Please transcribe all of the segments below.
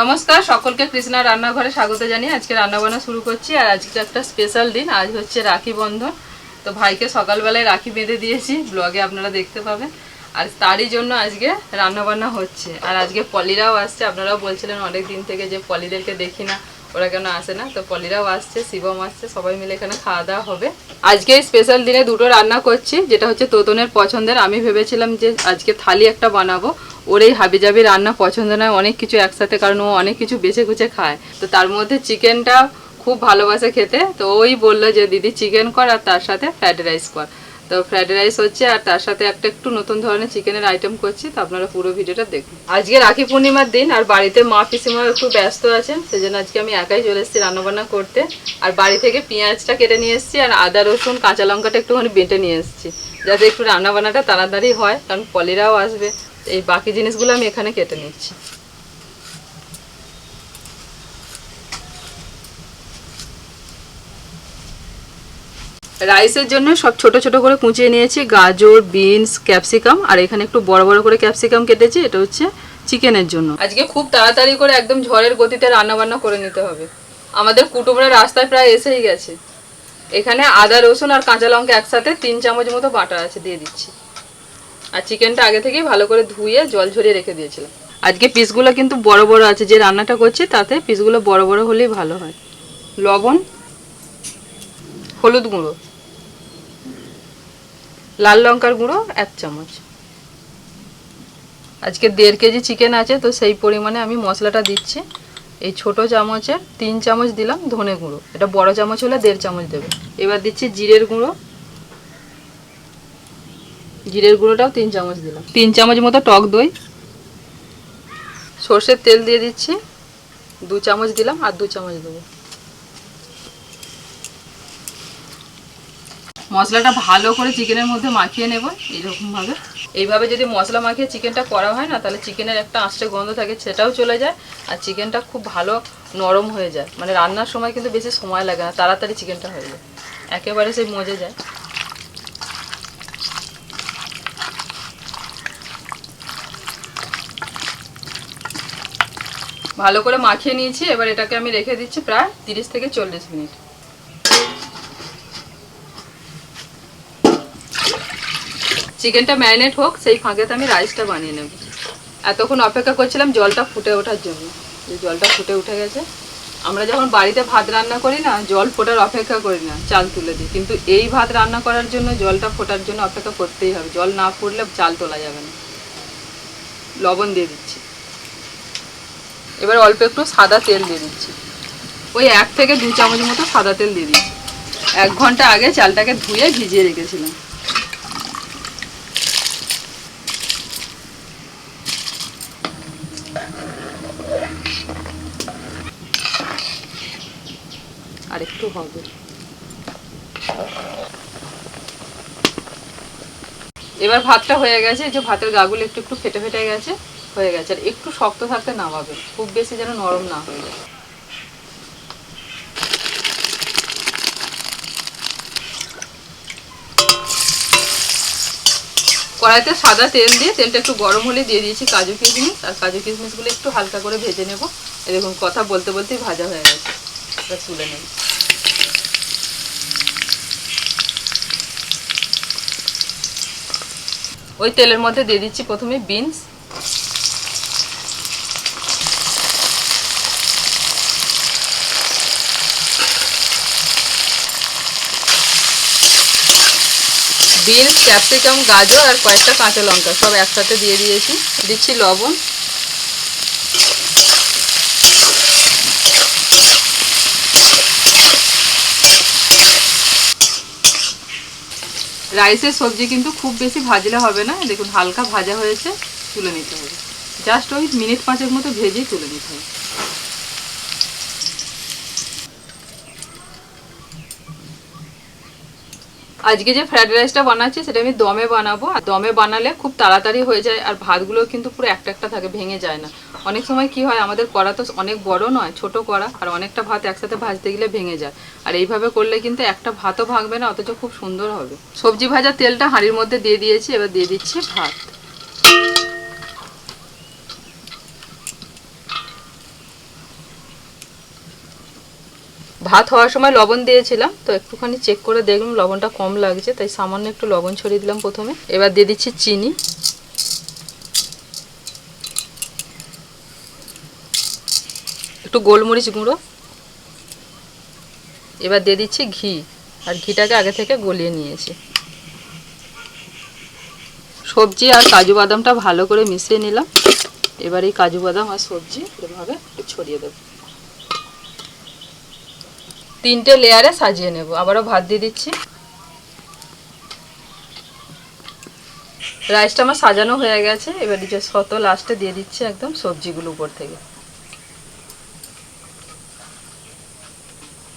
নমস্কার, সকলকে কৃষ্ণা রান্নাঘরে স্বাগত জানিয়ে আজকে রান্নাবান্না শুরু করছি। আর আজকে একটা স্পেশাল দিন, আজ হচ্ছে রাখি বন্ধন। তো ভাইকে সকালবেলায় রাখি বেঁধে দিয়েছি ব্লগে আপনারা দেখতে পাবেন। আর তারই জন্য আজকে রান্নাবান্না হচ্ছে। আর আজকে পলিরাও আসছে, আপনারাও বলছিলেন অনেক দিন থেকে যে পলিদেরকে দেখি না। ওরা কেন আসে না? তো পলিরাও আসছে, শিবম আসছে, সবাই মিলে এখানে খাওয়া দাওয়া হবে। আজকে স্পেশাল দিনে দুটো রান্না করছি, যেটা হচ্ছে তোতনের পছন্দের। আমি ভেবেছিলাম যে আজকে থালি একটা বানাবো। ওর এই হাবিজাবি রান্না পছন্দ নয়, অনেক কিছু একসাথে, কারণ ও অনেক কিছু বেছে কুচে খায়। তো তার মধ্যে চিকেনটা খুব ভালোবাসে খেতে, তো ওই বলল যে, দিদি চিকেন কর আর তার সাথে ফ্রাইড রাইস কর। তো ফ্রাইড রাইস হচ্ছে, আর তার সাথে একটা একটু নতুন ধরনের চিকেনের আইটেম করছি, তো আপনারা পুরো ভিডিওটা দেখুন। আজকে রাখি পূর্ণিমার দিন, আর বাড়িতে মা পিসিমা একটু ব্যস্ত আছেন, সেজন্য আজকে আমি একাই চলে এসেছি রান্নাবান্না করতে। আর বাড়ি থেকে পেঁয়াজটা কেটে নিয়ে এসেছি, আর আদা, রসুন, কাঁচা লঙ্কাটা একটুখানি বেটে নিয়ে এসেছি, যাতে একটু রান্নাবান্নাটা তাড়াতাড়ি হয়, কারণ পলিরাও আসবে। এই বাকি জিনিসগুলো আমি এখানে কেটে নিচ্ছি। রাইসের জন্য সব ছোট ছোট করে কুচিয়ে নিয়েছি গাজর বিনস ক্যাপসিকাম আর এখানে একটু বড় বড় করে ক্যাপসিকাম কেটেছি এটা হচ্ছে চিকেনের জন্য। আজকে খুব তাড়াতাড়ি করে একদম ঝড়ের গতিতে রান্না বান্না করে নিতে হবে। আমাদের কুটুমরা রাস্তায় প্রায় এসেই গেছে। এখানে আদা রসুন আর কাঁচা লঙ্কা একসাথে তিন চামচ মতো বাটা আছে দিয়ে দিচ্ছি। আর চিকেনটা আগে থেকেই ভালো করে ধুয়ে জল ঝরিয়ে রেখে দিয়েছিলাম। আজকে পিসগুলো কিন্তু বড় বড় আছে যে রান্নাটা করছি তাতে পিসগুলো বড় বড় হলেই ভালো হয়। লবণ হলুদ গুঁড়ো। লাল লঙ্কার গুঁড়ো, এক চামচ। আজকে দেড় কেজি চিকেন আছে, তো সেই পরিমাণে আমি মশলাটা দিচ্ছি। এই ছোট চামচের তিন চামচ দিলাম ধনে গুঁড়ো। এটা বড় চামচ হলে দেড় চামচ দেবে। এবার দিচ্ছি জিরের গুঁড়ো। জিরের গুঁড়োটাও তিন চামচ দিলাম। তিন চামচ মতো টক দই। সর্ষের তেল দিয়ে দিচ্ছি। দু চামচ দিলাম আর দু চামচ দেবো। মশলাটা ভালো করে চিকেনের মধ্যে মাখিয়ে নেব, এইরকমভাবে। এইভাবে যদি মশলা মাখিয়ে চিকেনটা করা হয় না, তাহলে চিকেনের একটা আঁচড়ে গন্ধ থাকে, সেটাও চলে যায়, আর চিকেনটা খুব ভালো নরম হয়ে যায়। মানে রান্নার সময় কিন্তু বেশি সময় লাগে না, তাড়াতাড়ি চিকেনটা হয়ে যায়। একেবারে সেই মজে যায়। ভালো করে মাখিয়ে নিয়েছি, এবার এটাকে আমি রেখে দিচ্ছি প্রায় তিরিশ থেকে চল্লিশ মিনিট। চিকেনটা ম্যারিনেট হোক, সেই ফাঁকেতে আমি রাইসটা বানিয়ে নেব। এতক্ষণ অপেক্ষা করছিলাম জলটা ফুটে ওঠার জন্য। যে জলটা ফুটে উঠে গেছে। আমরা যখন বাড়িতে ভাত রান্না করি না, জল ফোটার অপেক্ষা করি না, চাল তুলে দিই। কিন্তু এই ভাত রান্না করার জন্য, জলটা ফোটার জন্য অপেক্ষা করতেই হবে। জল না ফুটলে চাল তোলা যাবে না। লবণ দিয়ে দিচ্ছি। এবার অল্প একটু সাদা তেল দিয়ে দিচ্ছি। ওই এক থেকে দু চামচ মতো সাদা তেল দিয়ে দিচ্ছি। এক ঘণ্টা আগে চালটাকে ধুয়ে ভিজিয়ে রেখেছিলাম। আর একটু হবে। এবার ভাতটা হয়ে গেছে যে ভাতের গাগুলো একটু একটু ফেটে ফেটে গেছে, হয়ে গেছে। আর একটু শক্ত থাকতে নামাবে খুব বেশি যেন নরম না হয়ে যায়। কড়াইতে সাদা তেল দিয়ে, তেলটা একটু গরম হলে দিয়ে দিয়েছি কাজু কিশমিশ, আর কাজু কিশমিশগুলো একটু হালকা করে ভেজে নেব। এরকম কথা বলতে বলতেই ভাজা হয়ে গেছে। তুলে নেব। ওই তেলের মধ্যে দিয়ে দিচ্ছি প্রথমে বিনস। বিনস, ক্যাপসিকাম, গাজর আর কয়েকটা কাঁচা লঙ্কা সব একসাথে দিয়ে দিয়েছি। দিচ্ছি লবণ। রাইসের সবজি কিন্তু খুব বেশি ভাজলে হবে না। দেখুন, হালকা ভাজা হয়েছে, তুলে নিতে হবে। জাস্ট ওই মিনিট পাঁচের মতো ভেজেই তুলে নিতে হবে। আজকে যে ফ্রাইড রাইসটা বানাচ্ছি, সেটা আমি দমে বানাবো। আর দমে বানালে খুব তাড়াতাড়ি হয়ে যায়, আর ভাতগুলো কিন্তু পুরো একটা একটা থাকে, ভেঙে যায় না। অনেক সময় কি হয়, আমাদের কড়া তো অনেক বড় নয়, ছোট কড়া, আর অনেকটা ভাত একসাথে ভাজতে গেলে ভেঙে যায়। আর এইভাবে করলে কিন্তু একটা ভাতও ভাঙবে না, অথচ খুব সুন্দর হবে। সবজি ভাজা তেলটা হাঁড়ির মধ্যে দিয়ে দিয়েছি, এবার দিয়ে দিচ্ছি ভাত। ভাত হওয়ার সময় লবণ দিয়েছিলাম, তো একটুখানি চেক করে দেখলাম লবণটা কম লাগছে, তাই সামান্য একটু লবণ ছড়িয়ে দিলাম প্রথমে। এবার দিয়ে দিচ্ছি চিনি। একটু গোলমরিচ গুঁড়ো। এবার দিয়ে দিচ্ছি ঘি, আর ঘিটাকে আগে থেকে গলিয়ে নিয়েছি। সবজি আর কাজু বাদামটা ভালো করে মিশিয়ে নিলাম। এবার এই কাজু বাদাম আর সবজি এভাবে ছড়িয়ে দেবো। তিনটে লেয়ারে সাজিয়ে নেব। আবারও ভাত দিয়ে দিচ্ছি। রাইসটা আমার সাজানো হয়ে গেছে। এবার যে শত লাস্টে দিয়ে দিচ্ছি একদম সবজিগুলো উপর থেকে।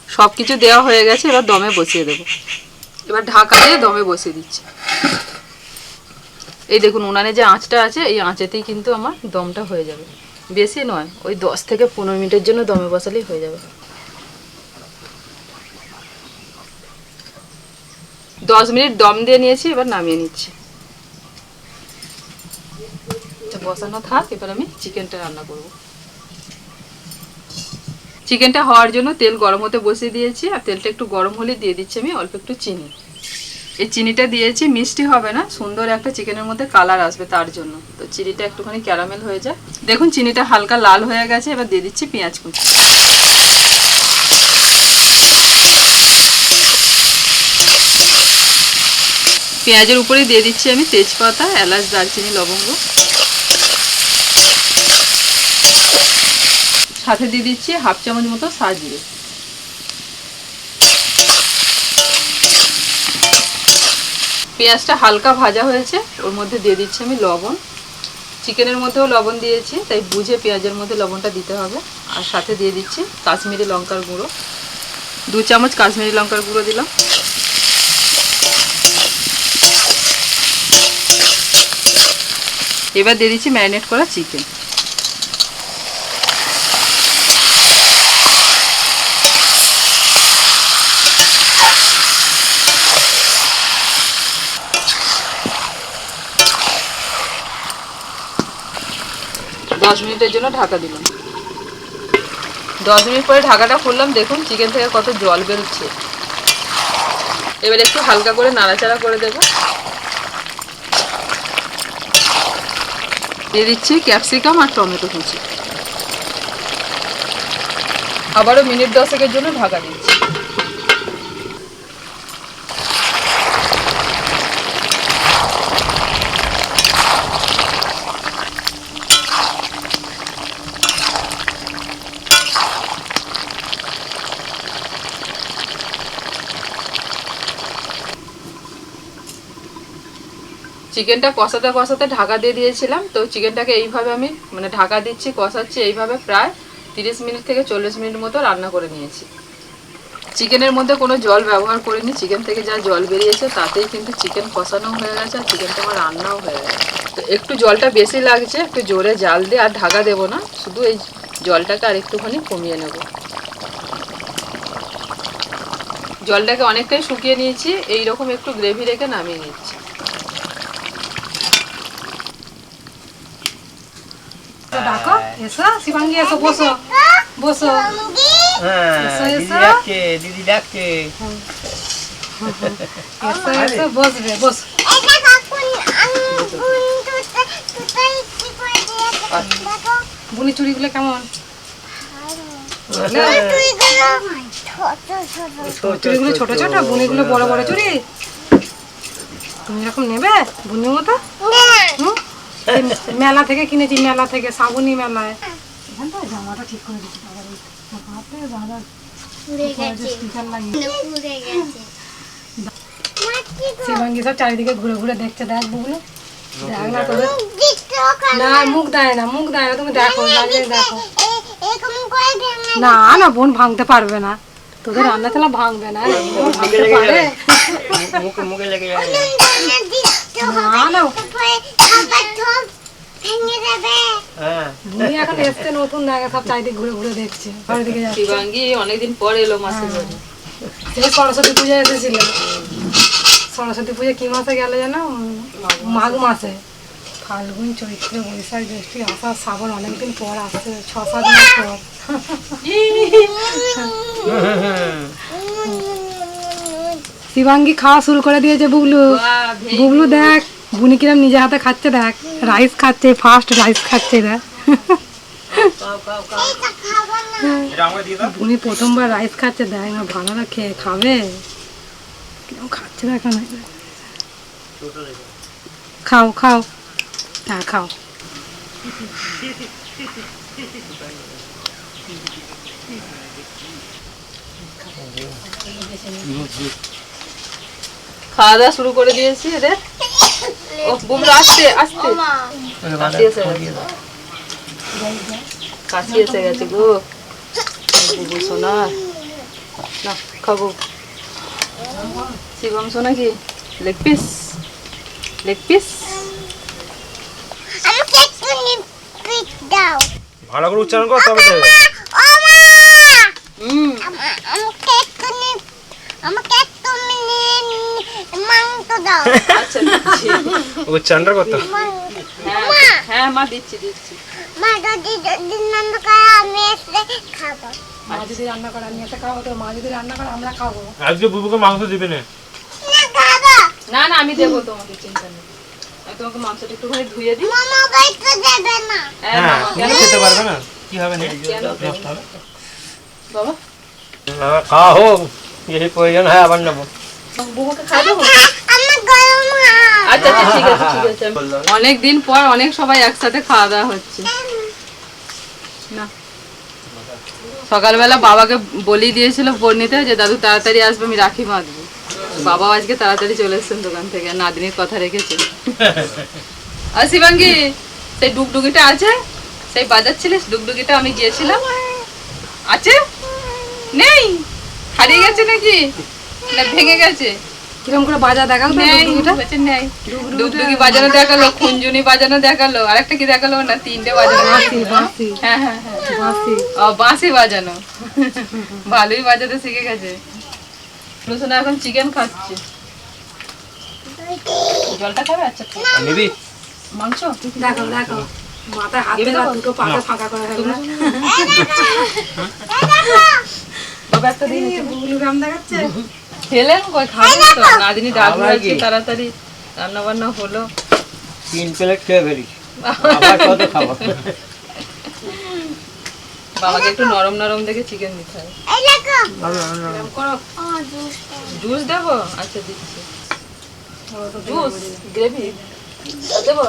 সব কিছু দেওয়া হয়ে গেছে, এবার দমে বসিয়ে দেবো। এবার ঢাকা দিয়ে দমে বসিয়ে দিচ্ছি। এই দেখুন, উনানে যে আঁচটা আছে, এই আঁচেতেই কিন্তু আমার দমটা হয়ে যাবে। বেশি নয়, ওই দশ থেকে পনেরো মিনিটের জন্য দমে বসালেই হয়ে যাবে। দশ মিনিট দম দিয়ে নিয়েছি, এবার নামিয়ে নিচ্ছি। বসানো থাক, এবার আমি চিকেনটা রান্না করব। চিকেনটা হওয়ার জন্য তেল গরম হতে বসিয়ে দিয়েছি, আর তেলটা একটু গরম হলে দিয়ে দিচ্ছি আমি অল্প একটু চিনি। এই চিনিটা দিয়েছি, মিষ্টি হবে না, সুন্দর একটা চিকেনের মধ্যে কালার আসবে তার জন্য। তো চিনিটা একটুখানি ক্যারামেল হয়ে যায় দেখুন, চিনিটা হালকা লাল হয়ে গেছে, এবার দিয়ে দিচ্ছি পেঁয়াজ কুচি। পেঁয়াজের উপরে দিয়ে দিচ্ছি আমি তেজপাতা, এলাচ, দারচিনি, লবঙ্গ। সাথে দিয়ে দিচ্ছি হাফ চামচ মতো সাজিয়ে পেঁয়াজটা হালকা ভাজা হয়েছে, ওর মধ্যে দিয়ে দিচ্ছি আমি লবণ। চিকেনের মধ্যেও লবণ দিয়েছি, তাই বুঝে পেঁয়াজের মধ্যে লবণটা দিতে হবে। আর সাথে দিয়ে দিচ্ছি কাশ্মীরি লঙ্কার গুঁড়ো। দু চামচ কাশ্মীরি লঙ্কার গুঁড়ো দিলাম। এবার দিয়ে দিচ্ছি ম্যারিনেট করা চিকেন। দশ মিনিটের জন্য ঢাকা দিলাম। দশ মিনিট পরে ঢাকাটা খুললাম, দেখুন চিকেন থেকে কত জল বেরোচ্ছে। এবার একটু হালকা করে নাড়াচাড়া করে দেবো। দিয়ে দিচ্ছি ক্যাপসিকাম আর টমেটো কুচি। আবারও মিনিট দশেকের জন্য ঢাকা দিচ্ছি। চিকেনটা কষাতে কষাতে ঢাকা দিয়ে দিয়েছিলাম। তো চিকেনটাকে এইভাবে আমি মানে ঢাকা দিচ্ছি, কষাচ্ছি এইভাবে প্রায় তিরিশ মিনিট থেকে চল্লিশ মিনিট মতো রান্না করে নিয়েছি। চিকেনের মধ্যে কোনো জল ব্যবহার করিনি, চিকেন থেকে যা জল বেরিয়েছে তাতেই কিন্তু চিকেন কষানো হয়ে গেছে আর চিকেনটা আমার রান্নাও হয়ে গেছে। তো একটু জলটা বেশি লাগছে, একটু জোরে জাল দিয়ে, আর ঢাকা দেবো না, শুধু এই জলটাকে আর একটুখানি কমিয়ে নেব। জলটাকে অনেকটাই শুকিয়ে নিয়েছি এই রকম একটু গ্রেভি রেখে নামিয়ে নিচ্ছি তো ডাকো এসো শিবাঙ্গি এসো বসো বসো হ্যাঁ এসো, দিদি এসো। ডাকছে দিদি ডাকছে এসো এসো বসবে বস বুনি চুড়িগুলো কেমন চুড়িগুলো ছোট ছোট বুনিগুলো বড় বড় চুড়ি তুমি এরকম নেবে বুনির মতো মেলা থেকে কিনেছি মেলা থেকে শ্রাবণী মেলায় এখানটা জামাটা ঠিক করে দিচ্ছি বাবার শিবাঙ্গি সব চারিদিকে ঘুরে ঘুরে দেখছে দেখ বুবলু। দেখ না তোদের। না মুখ দেয় না মুখ দেয় না তুমি দেখো দেখো। না না বোন ভাঙতে পারবে না। তোদের রান্না চালা ভাঙবে না বোন ভাঙতে পারে। না না। এখন এসছে নতুন জায়গা সব চারিদিকে ঘুরে ঘুরে দেখছে। চারিদিকে যাচ্ছে। শিবাঙ্গি অনেকদিন পরে এলো বাড়ি। সেই সরস্বতী পূজা এসেছিল। সরস্বতী পূজা কি মাসে গেলে জানো? উম, মাঘ মাসে। ফাল্গুন চৈত্র বৈশাখ জ্যৈষ্ঠ আষাঢ় শ্রাবণ অনেকদিন পর আসছে ছ সাত মাস পর। শিবাঙ্গি খাওয়া শুরু করে দিয়েছে ভে- বুবলু দেখ। বুনি কিরম নিজে হাতে খাচ্ছে দেখ। রাইস খাচ্ছে ফার্স্ট রাইস খাচ্ছে দেখ। বুনি প্রথমবার রাইস খাচ্ছে দেখ না ভালো না খেয়ে খাবে। কিরম খাচ্ছে দেখ না খাও খাও। হ্যাঁ খাও। খাওয়া দাওয়া শুরু করে দিয়েছি এদের। ও বুবলু আসতে আসতে কাশি এসে গেছে কাশি এসে গেছে গো। বুবু সোনা। না খাব শিবম সোনা কি? লেগ পিস লেগ পিস ভালো করে উচ্চারণ কর তবে দেবে ও মা হুম আমা- আমাকে একটু নি- আমাকে একটু নি- নি- মাংস দাও। আচ্ছা দিচ্ছি। হ্যাঁ হ্যাঁ মা দিচ্ছি দিচ্ছি। মা যদি যদি নন্দ করে আমি এসে খাব। মা যদি রান্না করে আমি এসে খাব তো মা যদি রান্না করে আমরা খাব। আজকে বুবুকে মাংস দিবে না। না খাব। না না আমি দেবো তোমাকে চিন্তা নেই। আমি তোমাকে মাংসটা একটুখানি ধুয়ে দিই। মামা বাইতে দেবে না। হ্যাঁ হ্যাঁ তুমি খেতে পারবে না? কি হবে না? কেন নষ্ট হবে। বাবা। না, খাওয়া হোক যদি প্রয়োজন হয় আবার নেব। বুবুকে খাওয়া দেবো আচ্ছা আচ্ছা ঠিক আছে ঠিক আছে। অনেক দিন পর অনেক সবাই একসাথে খাওয়া দাওয়া হচ্ছে। না। সকালবেলা বাবাকে বলেই দিয়েছিল বর্ণিতে যে দাদু তাড়াতাড়ি আসবে আমি রাখি বাঁধবো। বাবাও আজকে তাড়াতাড়ি চলে এসছেন দোকান থেকে নাদিনীর কথা রেখেছে। আর শিবাঙ্গি সেই ডুগডুগিটা আছে? সেই বাজাচ্ছিলিস? ডুগডুগিটা আমি গিয়েছিলাম। আছে? নেই? হারিয়ে গেছে নাকি? না ভেঙে গেছে? কিরম করে বাজা। বলছে ডুগডুগি বাজানো দেখাল খুঞ্জুনি বাজানো দেখাল আরেকটা কি দেখাল না তিনটে বাজানো বাঁশি হ্যাঁ হ্যাঁ হ্যাঁ। বাঁশি। বাজানো। ভালোই বাজাতে শিখে গেছে। রুসুনা এখন চিকেন খাচ্ছে। জলটা খাবে? আচ্ছা নিবি। মাংস? দেখো দেখো। মাথায় হাত আর দুটো পাটা ফাঁকা করে ফেলবে বাবা একটা দিন। বুবলু রাম দেখাচ্ছে? খেলেন কই খাবেন তো? নাদিনী আবার হয়েছে তাড়াতাড়ি রান্না বান্না হলো। তিন প্লেট খেয়ে ফেলিস আবার কত খাব? বাবাকে একটু নরম নরম দেখে চিকেন দিতে হয় এই দেখো। এরম করো। ও জুস জুস দেবো? আচ্ছা দিচ্ছি। জুস গ্রেভি দেবো?